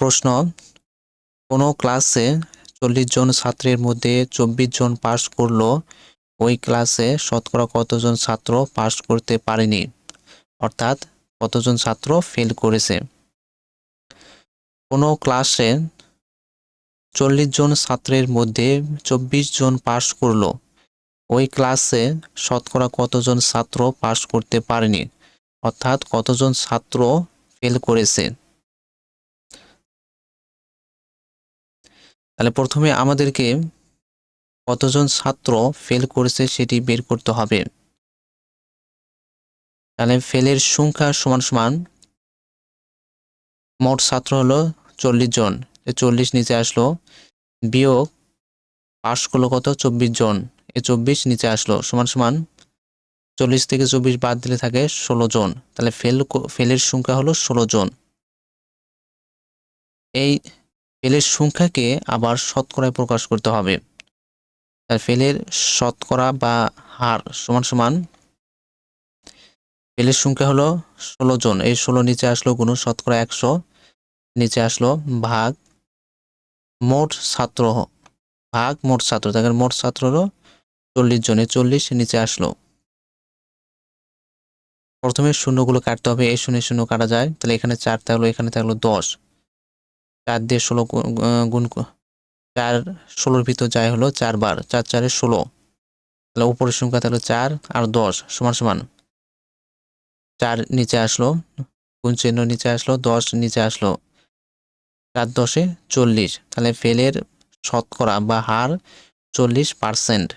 প্রশ্ন, কোনো ক্লাসে চল্লিশ জন ছাত্রের মধ্যে চব্বিশ জন পাশ করল, ওই ক্লাসে শতকরা কতজন ছাত্র পাশ করতে পারেনি? অর্থাৎ কতজন ছাত্র ফেল করেছে? কোনো ক্লাসে চল্লিশ জন ছাত্রের মধ্যে চব্বিশ জন পাশ করল, ওই ক্লাসে শতকরা কতজন ছাত্র পাশ করতে পারেনি? অর্থাৎ কতজন ছাত্র ফেল করেছে? তাহলে প্রথমে আমাদেরকে কতজন ছাত্র ফেল করেছে সেটি বের করতে হবে। তাহলে ফেলের সংখ্যা সমান সমান মোট ছাত্র হলো চল্লিশ জন। চল্লিশ নিচে আসলো, বিয়োগ পাশ করল কত? চব্বিশ জন। এ চব্বিশ নিচে আসলো, সমান সমান চল্লিশ থেকে চব্বিশ বাদ দিলে থাকে ষোলো জন। তাহলে ফেল ফেলের সংখ্যা হলো ষোলো জন। এই ফেলের সংখ্যাকে আবার শতকরায় প্রকাশ করতে হবে। তার ফেলের শতকরা বা হার সমান সমান ফেলের সংখ্যা হলো ষোলো জন। এই ষোলো নিচে আসলো কোনো শতকরা একশো, নিচে আসলো ভাগ মোট ছাত্র ভাগ মোট ছাত্র। দেখেন মোট ছাত্র হলো চল্লিশ জনে। চল্লিশ নিচে আসলো। প্রথমে শূন্যগুলো কাটতে হবে। এই শূন্য শূন্য কাটা যায়। তাহলে এখানে চার থাকল, এখানে থাকল দশ। চার দিয়ে ষোলো গুণ চার ষোলোর ভিতর যায় হলো চারবার চার চারে ষোলো। তাহলে উপরের সংখ্যা তাহলে চার আর দশ, সমান সমান। চার নিচে আসলো, গুণ চিহ্ন নিচে আসলো, দশ নিচে আসলো। চার দশে চল্লিশ, তাহলে ফেলের শতকরা বা হার চল্লিশ পারসেন্ট।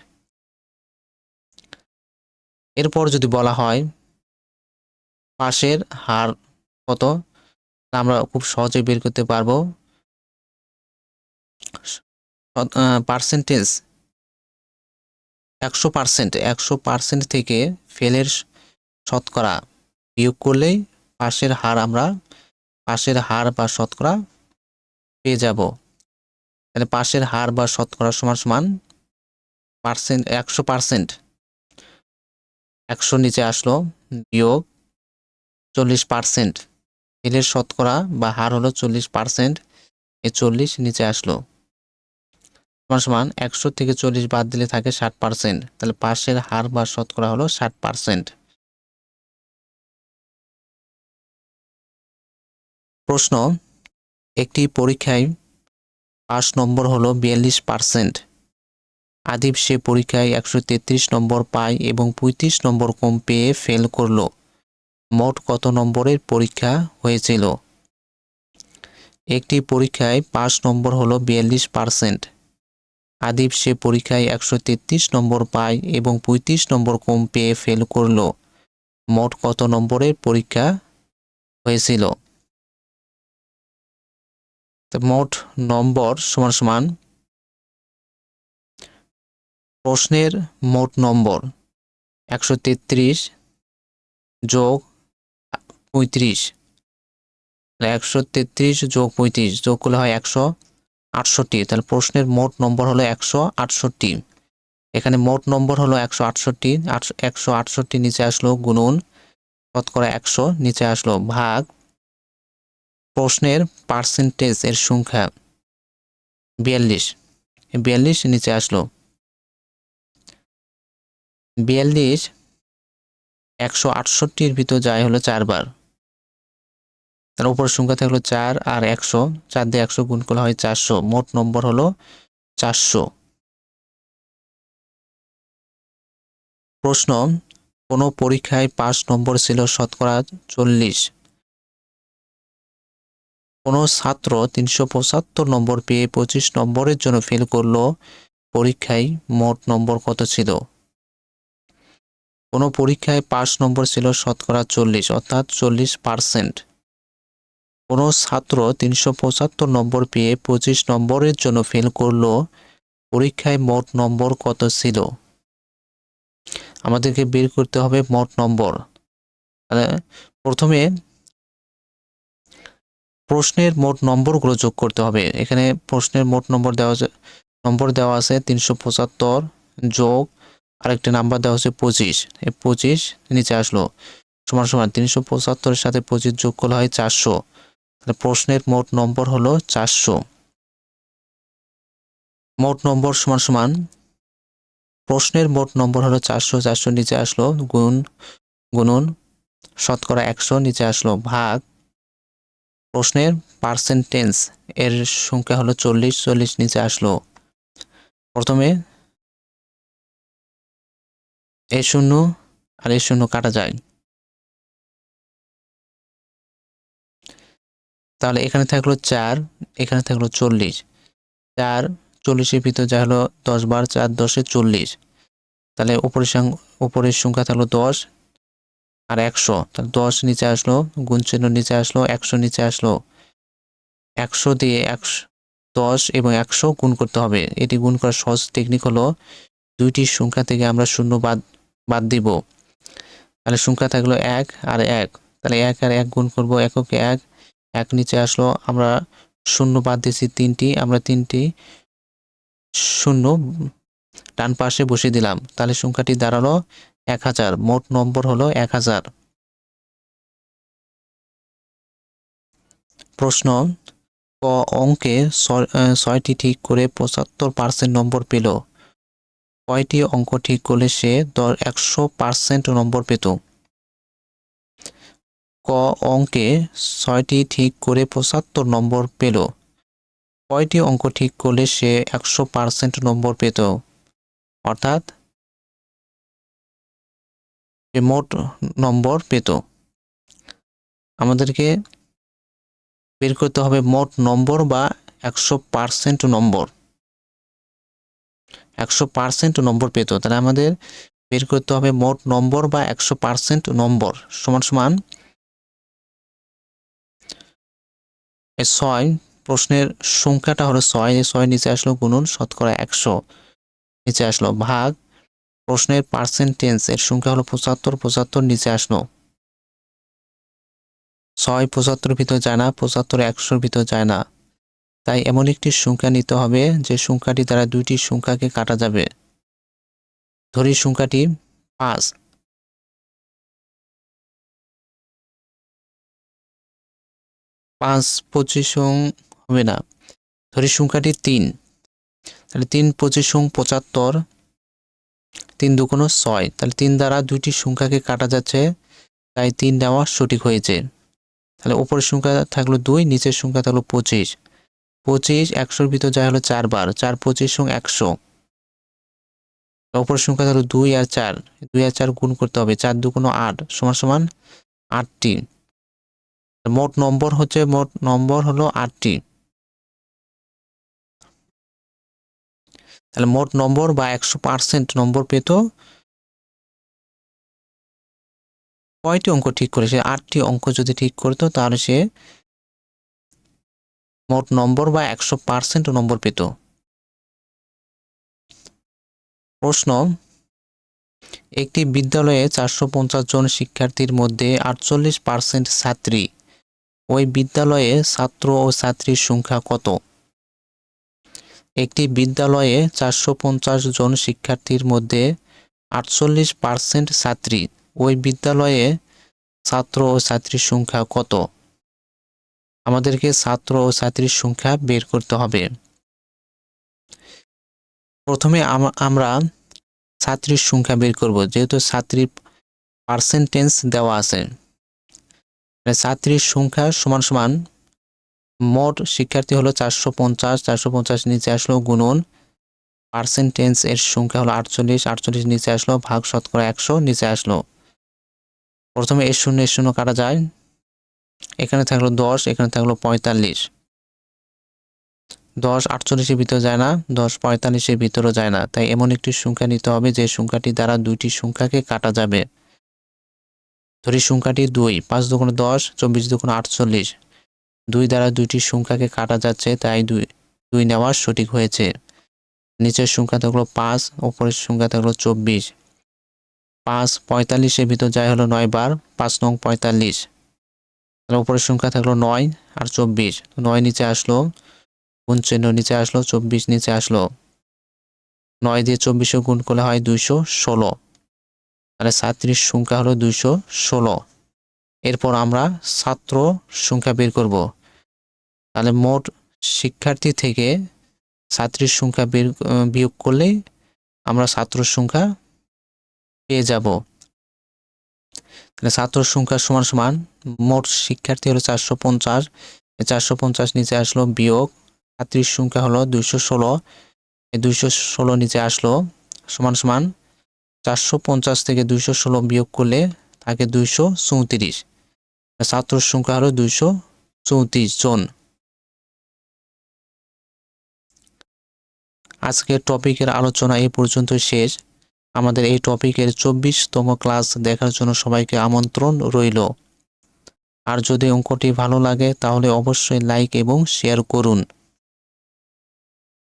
এরপর যদি বলা হয়, পাশের হার কত আমরা খুব সহজে বের করতে পারব। পার্সেন্টেজ একশো পার্সেন্ট একশো পার্সেন্ট থেকে ফেলের শতকরা বিয়োগ করলেই পাশের হার আমরা, পাশের হার বা শতকরা পেয়ে যাব। তাহলে পাশের হার বা শতকরা সমান সমান পার্সেন্ট একশো পার্সেন্ট একশো নিচে আসলো বিয়োগ চল্লিশ পার্সেন্ট ফেলের শতকরা বা হার হলো চল্লিশ পার্সেন্ট এ চল্লিশ নিচে আসলো। সমান সমান একশো থেকে চল্লিশ বাদ দিলে থাকে ষাট পার্সেন্ট। তাহলে পাশের হার বা শতকরা হলো ষাট পার্সেন্ট। প্রশ্ন, একটি পরীক্ষায় পাস নম্বর হলো বিয়াল্লিশ পার্সেন্ট। আদিব সে পরীক্ষায় একশো তেত্রিশ নম্বর পায় এবং পঁয়ত্রিশ নম্বর কম পেয়ে ফেল করল। মোট কত নম্বরের পরীক্ষা হয়েছিল? একটি পরীক্ষায় পাস নম্বর হলো বিয়াল্লিশ পার্সেন্ট। আদিব সে পরীক্ষায় একশো তেত্রিশ নম্বর পায় এবং পঁয়ত্রিশ নম্বর কম পেয়ে ফেল করল। মোট কত নম্বরের পরীক্ষা হয়েছিল? মোট নম্বর সমান সমান প্রশ্নের মোট নম্বর একশো তেত্রিশ যোগ পঁয়ত্রিশ। একশো তেত্রিশ যোগ পঁয়ত্রিশ যোগ করলে হয় একশো আটষট্টি, তাহলে প্রশ্নের মোট নম্বর হলো একশো আটষট্টি। এখানে মোট নম্বর হলো একশো আটষট্টি একশো আটষট্টি নিচে আসলো গুনুন শতকরা একশো, নিচে আসলো ভাগ। প্রশ্নের পার্সেন্টেজ এর সংখ্যা বিয়াল্লিশ বিয়াল্লিশ নিচে আসলো বিয়াল্লিশ, একশো আটষট্টির ভিতর যায় হলো চারবার। তার উপরের সংখ্যা থাকল চার আর একশো। চার দিয়ে একশো গুণ করলে হয় চারশো। মোট নম্বর হলো চারশো। প্রশ্ন, কোনো পরীক্ষায় পাঁচ নম্বর ছিল শতকরা চল্লিশ। কোনো ছাত্র তিনশো পঁচাত্তর নম্বর পেয়ে পঁচিশ নম্বরের জন্য ফেল করল, পরীক্ষায় মোট নম্বর কত ছিল? কোনো পরীক্ষায় পাস নম্বর ছিল শতকরা চল্লিশ, অর্থাৎ চল্লিশ পার্সেন্ট কোনো ছাত্র তিনশো পঁচাত্তর নম্বর পেয়ে পঁচিশ নম্বরের জন্য ফেল করল। পরীক্ষায় মোট নম্বর কত ছিল? আমাদেরকে বের করতে হবে মোট নম্বর। প্রথমে প্রশ্নের মোট নম্বরগুলো যোগ করতে হবে। এখানে প্রশ্নের মোট নম্বর দেওয়া নম্বর দেওয়া আছে তিনশো পঁচাত্তর যোগ আরেকটি নাম্বার দেওয়া হচ্ছে পঁচিশ। এই পঁচিশ নিচে আসলো। সমান সমান তিনশো পঁচাত্তরের সাথে পঁচিশ যোগ করলে হয় চারশো। প্রশ্নের মোট নম্বর হলো চারশো। মোট নম্বর সমান সমান, প্রশ্নের মোট নম্বর হলো চারশো চারশো নিচে আসলো গুণ, গুণন, শতকরা একশো, নিচে আসলো ভাগ। প্রশ্নের পার্সেন্টেজ এর সংখ্যা হলো চল্লিশ চল্লিশ নিচে আসলো। প্রথমে এ শূন্য আর এ শূন্য কাটা যায়। তাহলে এখানে থাকল চার, এখানে থাকল চল্লিশ। চার, চল্লিশের ভিতর যা হলো দশ বার চার, দশে চল্লিশ। তাহলে উপরের সং, উপরের সংখ্যা থাকল দশ আর একশো। তাহলে দশ নিচে আসলো, গুণ চিহ্ন নিচে আসলো, একশো নিচে আসলো। একশো দিয়ে একশো, দশ এবং একশো গুণ করতে হবে। এটি গুণ করার সহজ টেকনিক হলো দুইটি সংখ্যা থেকে আমরা শূন্য বাদ বাদ দিব। তাহলে সংখ্যা থাকল এক আর এক। তাহলে এক আর এক গুণ করব, এককে এক। এক নিচে আসলো, আমরা শূন্য বাদ দিয়েছি তিনটি, আমরা তিনটি শূন্য ডান পাশে বসিয়ে দিলাম। তাহলে সংখ্যাটি দাঁড়াল এক হাজার, মোট নম্বর হলো এক হাজার। প্রশ্ন, ক অঙ্কে ছয়- ছয়টি ঠিক করে পঁচাত্তর পার্সেন্ট নম্বর পেল। কয়টি অঙ্ক ঠিক করলে সে দশ, একশো পার্সেন্ট নম্বর পেত? ক অঙ্কে ছয়টি ঠিক করে পঁচাত্তর নম্বর পেল। কয়টি অঙ্ক ঠিক করলে সে একশো পার্সেন্ট নম্বর পেত? অর্থাৎ সে মোট নম্বর পেত। আমাদেরকে বের করতে হবে মোট নম্বর বা একশো পার্সেন্ট নম্বর। একশো পার্সেন্ট নম্বর পেত। তাহলে আমাদের বের করতে হবে মোট নম্বর বা একশো পার্সেন্ট নম্বর। সমান সমান ছয় প্রশ্নের সংখ্যাটা হলো ছয়, এই ছয় নিচে আসলো গুণন শতকরা একশো। নিচে আসলো ভাগ, প্রশ্নের পার্সেন্টেজ এর সংখ্যা হলো পঁচাত্তর পঁচাত্তর নিচে আসলো। ছয় পঁচাত্তর ভিতর যায় না, পঁচাত্তর একশোর ভিতর যায় না। তাই এমন একটি সংখ্যা নিতে হবে, যে সংখ্যাটি দ্বারা দুইটি সংখ্যাকে কাটা যাবে। ধরি সংখ্যাটি পাঁচ। পাঁচ পঁচিশ হবে না। ধরি সংখ্যাটি তিন। তাহলে তিন পঁচিশ পঁচাত্তর, তিন দুগুণ ছয়। তাহলে তিন দ্বারা দুইটি সংখ্যাকে কাটা যাচ্ছে, তাই তিন দেওয়া সঠিক হয়েছে। তাহলে উপরের সংখ্যা থাকল দুই, নিচের সংখ্যা থাকল পঁচিশ। পঁচিশ একশোর ভিতর যা হলো চারবার, চার পঁচিশ সঙ্গে একশো। অপরের সংখ্যা থাকল দুই আর চার। দুই আর চার গুণ করতে হবে, চার দুগুণ আট, সমান সমান আটটি। মোট নম্বর হচ্ছে, মোট নম্বর হলো আটটি। তাহলে মোট নম্বর বা একশো পার্সেন্ট নম্বর পেত। কয়টি অঙ্ক ঠিক করে সে আটটি অঙ্ক যদি ঠিক করতো, তাহলে সে মোট নম্বর বা একশো পার্সেন্ট নম্বর পেত। প্রশ্ন, একটি বিদ্যালয়ে চারশো পঞ্চাশ জন শিক্ষার্থীর মধ্যে আটচল্লিশ পার্সেন্ট ছাত্রী। ওই বিদ্যালয়ে ছাত্র ও ছাত্রীর সংখ্যা কত? একটি বিদ্যালয়ে চারশো পঞ্চাশ জন শিক্ষার্থীর মধ্যে আটচল্লিশ পার্সেন্ট ছাত্রী। ওই বিদ্যালয়ে ছাত্র ও ছাত্রীর সংখ্যা কত? আমাদেরকে ছাত্র ও ছাত্রীর সংখ্যা বের করতে হবে। প্রথমে আম- আমরা ছাত্রীর সংখ্যা বের করব, যেহেতু ছাত্রীর পার্সেন্টেজ দেওয়া আছে। মানে ছাত্রীর সংখ্যা সমান সমান মোট শিক্ষার্থী হলো চারশো পঞ্চাশ চারশো পঞ্চাশ নিচে আসলো গুণন। পার্সেন্টেজ এর সংখ্যা হলো আটচল্লিশ আটচল্লিশ নিচে আসলো ভাগ শতকরা একশো, নিচে আসলো। প্রথমে এর শূন্য এর শূন্য কাটা যায়। এখানে থাকল দশ, এখানে থাকল পঁয়তাল্লিশ। দশ আটচল্লিশের ভিতরে যায় না, দশ পঁয়তাল্লিশের ভিতরেও যায় না। তাই এমন একটি সংখ্যা নিতে হবে যে সংখ্যাটি দ্বারা দুইটি সংখ্যাকে কাটা যাবে। ধরি সংখ্যাটি দুই, পাঁচ দুগুণ দশ, চব্বিশ দুগুণ আটচল্লিশ। দুই দ্বারা দুইটি সংখ্যাকে কাটা যাচ্ছে, তাই দুই দুই নেওয়া সঠিক হয়েছে। নিচের সংখ্যা থাকল পাঁচ ওপরের সংখ্যা থাকল চব্বিশ। পাঁচ পঁয়তাল্লিশের ভিতর যায় হলো নয় বার, পাঁচ নং পঁয়তাল্লিশ। তাহলে উপরের সংখ্যা থাকল নয় আর চব্বিশ। নয় নিচে আসলো চিহ্ন নিচে আসলো, চব্বিশ নিচে আসলো। নয় দিয়ে চব্বিশে গুণ করলে হয় দুইশো ষোলো। তাহলে ছাত্রীর সংখ্যা হলো দুইশো ষোলো। এরপর আমরা ছাত্র সংখ্যা বের করব। তাহলে মোট শিক্ষার্থী থেকে ছাত্রীর সংখ্যা বের বিয়োগ করলে আমরা ছাত্র সংখ্যা পেয়ে যাব। তাহলে ছাত্র সংখ্যা সমান সমান মোট শিক্ষার্থী হলো চারশো পঞ্চাশ। চারশো পঞ্চাশ নিচে আসলো বিয়োগ। ছাত্রীর সংখ্যা হলো দুইশো ষোলো। দুইশো ষোলো নিচে আসলো সমান সমান চারশো পঞ্চাশ থেকে দুইশো ষোলো বিয়োগ করলে থাকে দুইশো চৌত্রিশ। ছাত্র সংখ্যা হলো দুইশো চৌত্রিশ জন। আজকের টপিকের আলোচনা এই পর্যন্ত শেষ। আমাদের এই টপিকের চব্বিশতম ক্লাস দেখার জন্য সবাইকে আমন্ত্রণ রইল। আর যদি অঙ্কটি ভালো লাগে তাহলে অবশ্যই লাইক এবং শেয়ার করুন।